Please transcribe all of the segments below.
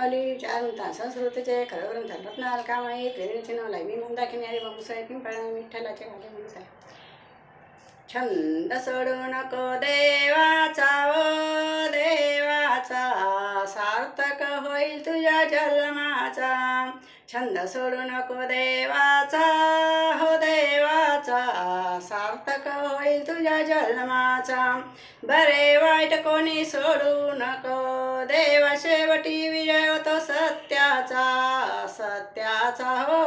अली चारुता संस्कृतीचे खरग्रंथ रत्नाल कामाई त्रिवेणीचे नवलाई मी मंदाकिनी आणि बाबूसाहेब पिंपळा विठ्ठलाचे राजे म्हणून छंद सोडू नको देवाचा ओ देवाचा सार्थक होईल तुझ्या जन्माचा. छंद सोडू नको देवाचा सार्थक होईल तुझ्या जन्माचा. बरे वाईट कोणी सोडू नको. देवा शेवटी विजय होतो सत्याचा. सत्याचा हो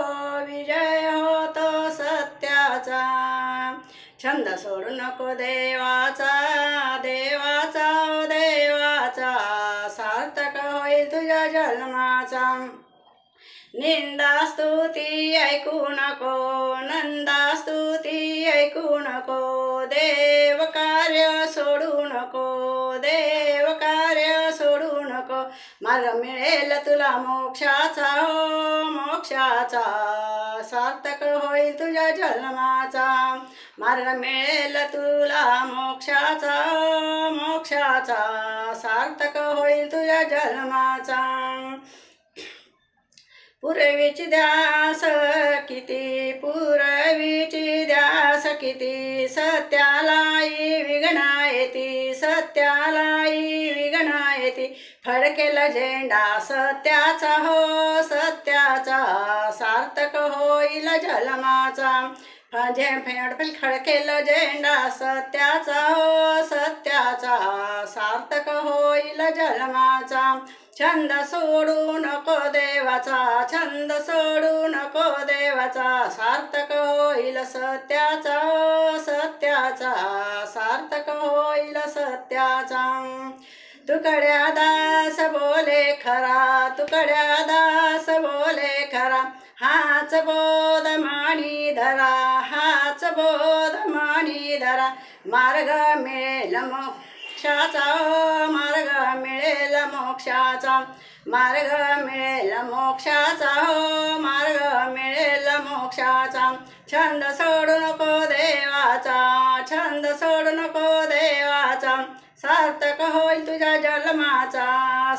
विजय होतो सत्याचा. छंद सोडू नको देवाचा. देवाचा हो देवाचा. सार्थक होईल तुझ्या जन्माचा. निंदा स्तुती ऐकू नको. नंदा स्तुती ऐकू नको देव कार्य सोडू नको देव कार्य सोडू नको. मार्ग मिळेल तुला मोक्षाचा हो मोक्षाचा. सार्थक होईल तुझ्या जन्माचा. मार्ग मिळेल तुला मोक्षाचा हो, मोक्षाचा. सार्थक होईल तुझ्या जन्माचा. पुरवीची द्यास किती पुरवीची द्यास किती सत्यालाई विघ्ना येती सत्यालाई विघणा येती फडकेला झेंडा सत्याचा हो सत्याचा सार्थक होईल जन्माचा. जे फेड खडकेल झेंडा सत्याचा हो सत्याचा. सार्थक होईल जन्माचा. छंद सोडू नको देवाचा छंद सोडू नको देवाचा. सार्थक होईल सत्याचा सत्याचा. सार्थक होईल सत्याचा. तुकड्या दास बोले खरा तुकड्या दास बोले खरा. हाच बोध माणी धरा. बोध माणी धरा. मार्ग मिळेल मोक्षाचा मार्ग मिळेल मोक्षाचा. मार्ग मिळेल मोक्षाचा हो मार्ग मिळेल मोक्षाचा. छंद सोडू नको देवाचा छंद सोडू नको देवाचा. सार्थक होईल तुझ्या जन्माचा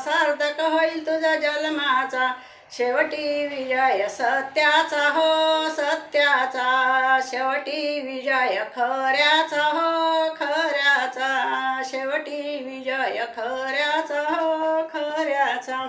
सार्थक होईल तुझ्या जन्माचा. शेवटी विजय सत्याचा हो सत्याचा. शेवटी विजय खऱ्याचा हो खऱ्याचा. शेवटी विजय खऱ्याचा हो खऱ्याचा.